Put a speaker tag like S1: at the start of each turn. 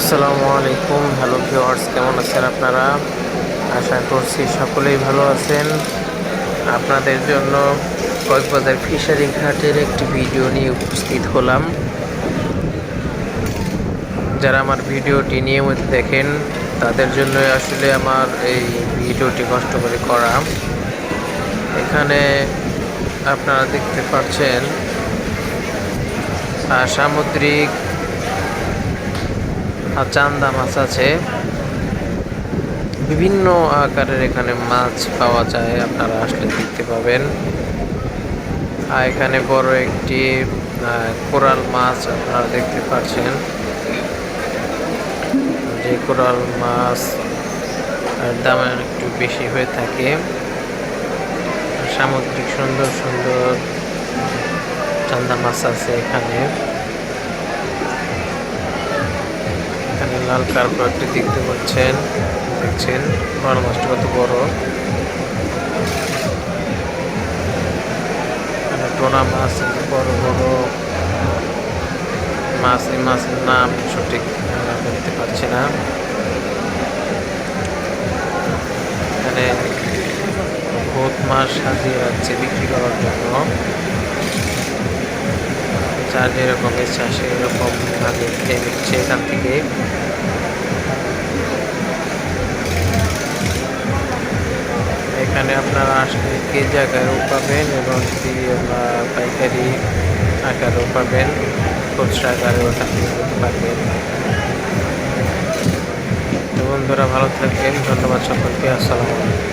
S1: আসসালামু আলাইকুম। Hello viewers কেমন আছেন আপনারা? আশা করছি সকলেই ভালো আছেন। আপনাদের জন্য কক্সবাজার ফিশারি ঘাটের একটি ভিডিও নিয়ে উপস্থিত হলাম। যারা আমার ভিডিওটি নিয়মিত দেখেন, তাদের জন্য আসলে আমার এই ভিডিওটি কষ্ট করে করা। এখানে আপনারা দেখতে পাচ্ছেন সামুদ্রিক চান্দা মাছ আছে। বিভিন্ন আকারের এখানে মাছ পাওয়া যায়, আপনারা আসলে দেখতে পাবেন। আর এখানে বড় একটি কোরাল মাছ আপনারা দেখতে পাচ্ছেন। যে কোরাল মাছ দাম একটু বেশি হয়ে থাকে। সামুদ্রিক সুন্দর সুন্দর চান্দা মাছ আছে এখানে। এখানে লাল কার্পেটটি দেখতে পাচ্ছেন। দেখছেন? বড় মাছটা কত বড়। টোনা মাছ বড় বড় মাছ, এই মাছের নাম সঠিক বলতে পারছি না। এখানে ভূত মাছ সাজিয়ে রাখছে বিক্রি করার জন্য। যার যেরকম ইচ্ছা সেই রকম ভাবে খেয়ে নিচ্ছে এখান থেকে। এখানে আপনারা আসলে কে জায়গায়ও পাবেন এবং কি পাইকারি আকারেও পাবেন, খুচরা আকারেও এখান পাবেন বন্ধুরা, ভালো থাকবেন। ধন্যবাদ সকলকে। আসসালামু আলাইকুম।